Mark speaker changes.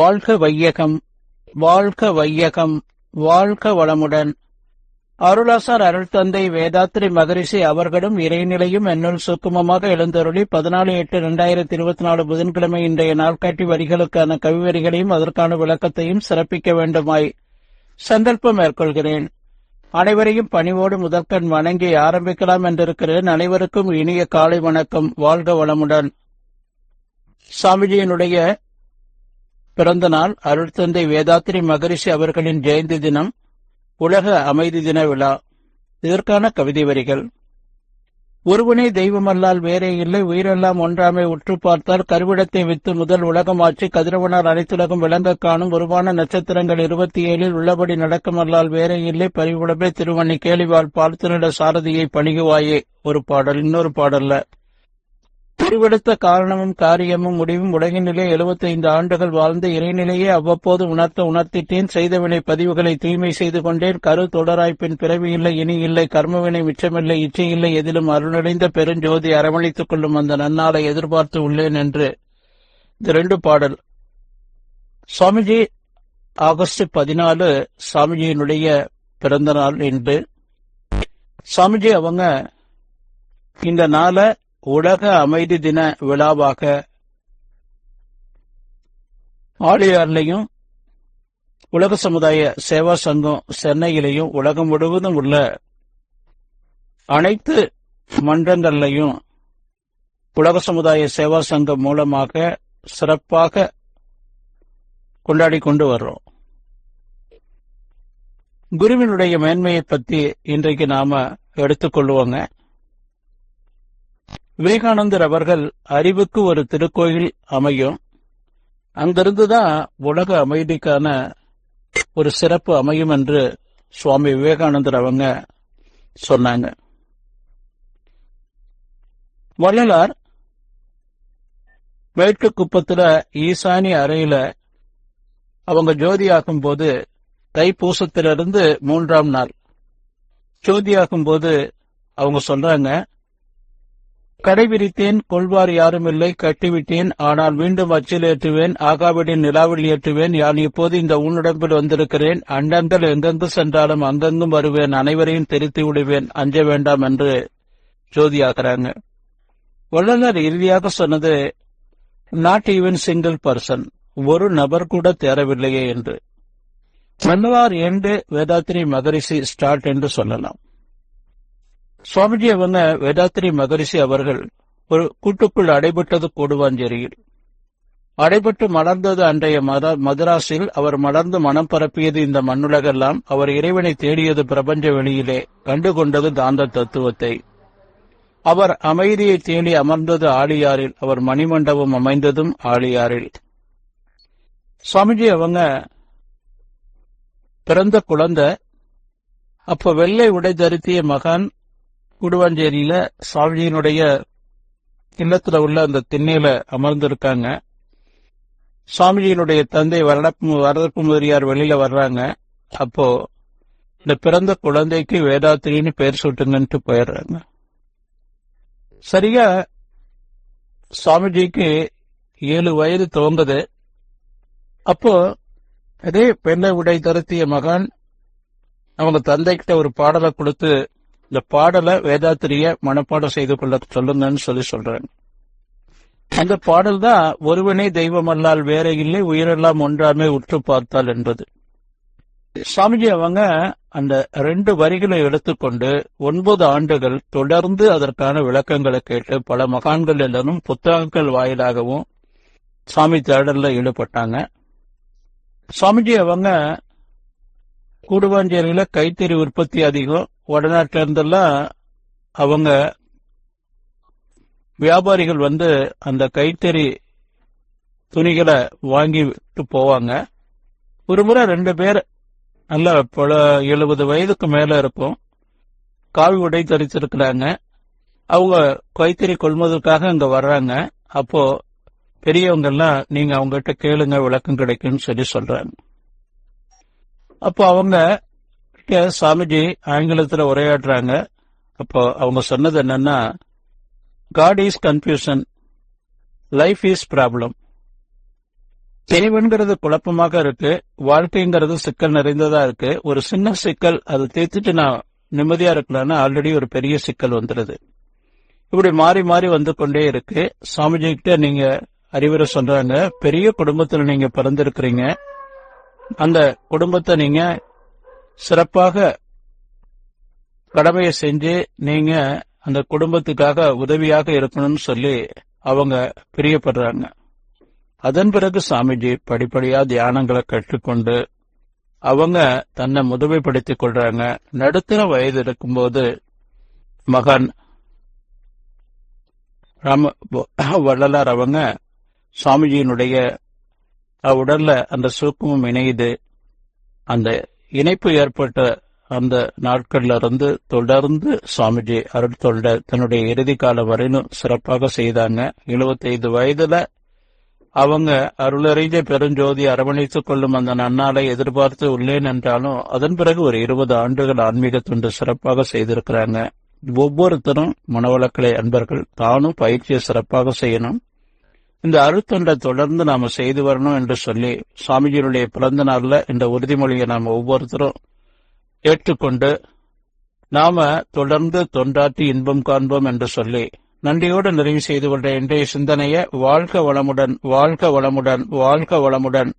Speaker 1: வாழ்க வையகம் வாழ்க வையகம் வாழ்க வளமுடன். அருளாசார் அருள் தந்தை வேதாத்ரி மகரிஷி அவர்களும் இறைநிலையும் என்னுள் சுக்குமமாக எழுந்தருளி பதினாலு எட்டு இரண்டாயிரத்தி இருபத்தி நாலு புதன்கிழமை இன்றைய நாள்காட்டி வரிகளுக்கான கவிவரிகளையும் அதற்கான விளக்கத்தையும் சிறப்பிக்க வேண்டுமாய் சந்தர்ப்பம் மேற்கொள்கிறேன். அனைவரையும் பணிவோடு முதற்கண் வணங்கி ஆரம்பிக்கலாம் என்றிருக்கிறேன். அனைவருக்கும் இனிய காலை வணக்கம். வாழ்க வளமுடன். சாமிஜியினுடைய பிறந்த நாள் அருட்தந்தை வேதாத்திரி மகரிஷி அவர்களின் ஜெயந்தி தினம் உலக அமைதி தின விழா. இதற்கான கவிதை வரிகள். ஒருவனே தெய்வமல்லால் வேறே இல்லை உயிரெல்லாம் ஒன்றாமை உற்று பார்த்தால் கருவிடத்தை வித்து முதல் உலகமாற்றி கதிரவனார் அனைத்துலகம் விளங்க காணும் உருவான நட்சத்திரங்கள் இருபத்தி ஏழில் உள்ளபடி நடக்கமல்லால் வேறே இல்லை பரிவுடமே திருவண்ணி கேளிவாள் பார்த்துனிட சாரதியை பணிகுவாயே. ஒரு பாடல் இன்னொரு பாடல்ல. முடிவெடுத்த காரணமும் காரியமும் முடிவும் உலகினிலே 75 ஆண்டுகள் வாழ்ந்த இறைநிலையே அவ்வப்போது உணர்த்த உணர்த்திட்டேன். செய்தவினை பதிவுகளை தூய்மை செய்து கொண்டேன். கரு தொடராய்ப்பின் பிறவி இல்லை இனி இல்லை கர்மவினை மிச்சமில்லை இச்சை இல்லை எதிலும் அருணடைந்த பெருஞ்சோதி அரவணைத்துக் கொள்ளும் அந்த நன்னாளை எதிர்பார்த்து உள்ளேன் என்று. இந்த ரெண்டு பாடல். சுவாமிஜி ஆகஸ்ட் பதினாலு சுவாமிஜியினுடைய பிறந்த நாள் என்று சாமிஜி அவங்க இந்த நாளை உலக அமைதி தின விழாவாக ஆழியார்லையும் உலக சமுதாய சேவா சங்கம் சென்னையிலையும் உலகம் முழுவதும் உள்ள அனைத்து மன்றங்கள்லையும் உலக சமுதாய சேவா சங்கம் மூலமாக சிறப்பாக கொண்டாடி கொண்டு வர்றோம். குருவினுடைய மேன்மையை பத்தி இன்றைக்கு நாம எடுத்துக்கொள்வோங்க விவேகானந்தர் அவர்கள் அறிவுக்கு ஒரு திருக்கோயில் அமையும். அங்கிருந்துதான் உலக அமைதிக்கான ஒரு சிறப்பு அமையும் என்று சுவாமி விவேகானந்தர் அவங்க சொன்னாங்க. வள்ளலார் மேற்கு குப்பத்துல ஈசானி அறையில அவங்க ஜோதியாகும் போது தைப்பூசத்திலிருந்து மூன்றாம் நாள் ஜோதியாகும் போது அவங்க சொல்றாங்க கடைபிடித்தேன் கொள்வார் யாருமில்லை கட்டிவிட்டேன் ஆனால் மீண்டும் அச்சில் ஏற்றுவேன் ஆகாவிடின் நிலாவில் ஏற்றுவேன் யான் இப்போது இந்த உன்னுடம்பில் வந்திருக்கிறேன் அண்டங்கள் எங்கெங்கு சென்றாலும் அங்கெங்கும் வருவேன் அனைவரையும் தெரித்து விடுவேன் அஞ்ச வேண்டாம் என்று ஜோதியாகிறாங்க வள்ளலர் இறுதியாக சொன்னது நாட் ஈவன் சிங்கிள் பர்சன் ஒரு நபர் கூட தேரவில்லையே என்று. மன்னவார் எண்டு வேதாத்திரி மகரிஷி ஸ்டார்ட் என்று சொல்லலாம். சுவாமிஜி அவங்க வேதாத்திரி மகரிஷி அவர்கள் ஒரு கூட்டுக்குள் அடைபட்டது கூடுவாஞ்சேரியில். அடைபட்டு மலர்ந்தது அன்றைய மதராசில் மதராஸில் அவர் மலர்ந்து மனம் பரப்பியது இந்த மண்ணுலகெல்லாம் அவர் இறைவனை தேடியது பிரபஞ்ச வெளியிலே கண்டுகொண்டது தாந்த தத்துவத்தை. அவர் அமைதியை தேடி அமர்ந்தது ஆழியாரில் அவர் மணிமண்டபம் அமைந்ததும் ஆழியாரில். சுவாமிஜி அவங்க பிறந்த குழந்தை அப்ப வெள்ளை உடை தருத்திய மகான் கூடுவாஞ்சேரியில சாமிஜியினுடைய இல்லத்துல உள்ள அந்த திண்ணையில அமர்ந்திருக்காங்க. சுவாமிஜியினுடைய தந்தை வரடப்பு வரதப்பு முதலியார் வெளியில வர்றாங்க. அப்போ இந்த பிறந்த குழந்தைக்கு வேதாத்திரின்னு பேர் சுட்டுங்கன்ட்டு போயிடுறாங்க. சரியா சுவாமிஜிக்கு ஏழு வயது துவங்குது. அப்போ அதே பெண்ணை உடை தருத்திய மகான் அவங்க தந்தைக்கிட்ட ஒரு பாடலை கொடுத்து இந்த பாடலை வேதாத்திரிய மனப்பாடம் செய்து கொள்ள சொல்லுங்கன்னு சொல்லி சொல்றேன். அந்த பாடல் தான் ஒருவனே தெய்வமல்லால் வேற இல்லை உயிரெல்லாம் ஒன்றாமே உற்று பார்த்தால் என்பது. சாமிஜி அவங்க அந்த ரெண்டு வரிகளை எடுத்துக்கொண்டு ஒன்பது ஆண்டுகள் தொடர்ந்து அதற்கான விளக்கங்களை கேட்டு பல மகான்கள் எல்லாரும் புத்தகங்கள் வாயிலாகவும் சாமி தேடல்ல ஈடுபட்டாங்க. சாமிஜி அவங்க கூடுவாஞ்சேரியில கைத்தறி உற்பத்தி அதிகம் வடநாட்டில இருந்தெல்லாம் அவங்க வியாபாரிகள் வந்து அந்த கைத்தறி துணிகளை வாங்கிட்டு போவாங்க. ஒரு முறை ரெண்டு பேர் நல்ல பல எழுபது வயதுக்கு மேல இருக்கும். காவி உடை தரிச்சிருக்கிறாங்க. அவங்க கைத்தறி கொள்முதலுக்காக அங்க வர்றாங்க. அப்போ பெரியவங்க எல்லாம் நீங்க அவங்ககிட்ட கேளுங்க விளக்கம் கிடைக்கும்னு சொல்லி சொல்றாங்க. அப்போ அவங்க கிட்ட சாமிஜி ஆங்கிலத்துல உரையாடுறாங்க. அப்போ அவங்க சொன்னது என்னன்னா God is confusion life is problem தேவன்கிறது குழப்பமாக இருக்கு. வாழ்க்கைங்கிறது சிக்கல் நிறைந்ததா இருக்கு. ஒரு சின்ன சிக்கல் அதை தீர்த்துட்டு நான் நிம்மதியா இருக்கலாம்னா ஆல்ரெடி ஒரு பெரிய சிக்கல் வந்துடுது இப்படி மாறி மாறி வந்து கொண்டே இருக்கு. சாமிஜி கிட்ட நீங்க அறிவுரை சொல்றாங்க. பெரிய குடும்பத்துல நீங்க பிறந்திருக்கிறீங்க. அந்த குடும்பத்தை நீங்க சிறப்பாக கடமையை செஞ்சு நீங்க அந்த குடும்பத்துக்காக உதவியாக இருக்கணும்னு சொல்லி அவங்க பிரியப்படுறாங்க. அதன் பிறகு சாமிஜி படிப்படியா தியானங்களை கற்றுக்கொண்டு அவங்க தன்னை முதுமைப்படுத்திக் கொள்றாங்க. நடுத்தர வயது இருக்கும்போது மகன் ராம வள்ளலார் அவங்க சுவாமிஜியினுடைய உடல்ல அந்த சூக்கமும் இணையுது. அந்த இணைப்பு ஏற்பட்ட அந்த நாட்கள்ல இருந்து தொடர்ந்து சுவாமிஜி அருள் தொண்ட தன்னுடைய இறுதி காலம் வரையிலும் சிறப்பாக செய்தாங்க. 75 வயதுல அவங்க அருளறிஞ்ச பெருஞ்சோதி அரவணைத்துக் கொள்ளும் அந்த நன்னாளை எதிர்பார்த்து உள்ளேன் என்றாலும் அதன் பிறகு ஒரு இருபது ஆண்டுகள் ஆன்மீக தொண்டு சிறப்பாக செய்திருக்கிறாங்க. ஒவ்வொருத்தரும் மனவளக்கலை அன்பர்கள். தானும் பயிற்சியை சிறப்பாக செய்யணும். இந்த அருத்தொண்டை தொடர்ந்து நாம செய்து வரணும் என்று சொல்லி சுவாமிஜியினுடைய பிறந்த நாளில் இந்த உறுதிமொழியை நாம் ஒவ்வொருத்தரும் ஏற்றுக்கொண்டு நாம தொடர்ந்து தொண்டாற்றி இன்பம் காண்போம் என்று சொல்லி நன்றியோடு நிறைவு செய்து கொண்ட இன்றைய சிந்தனையை வாழ்க வளமுடன் வாழ்க வளமுடன் வாழ்க வளமுடன்.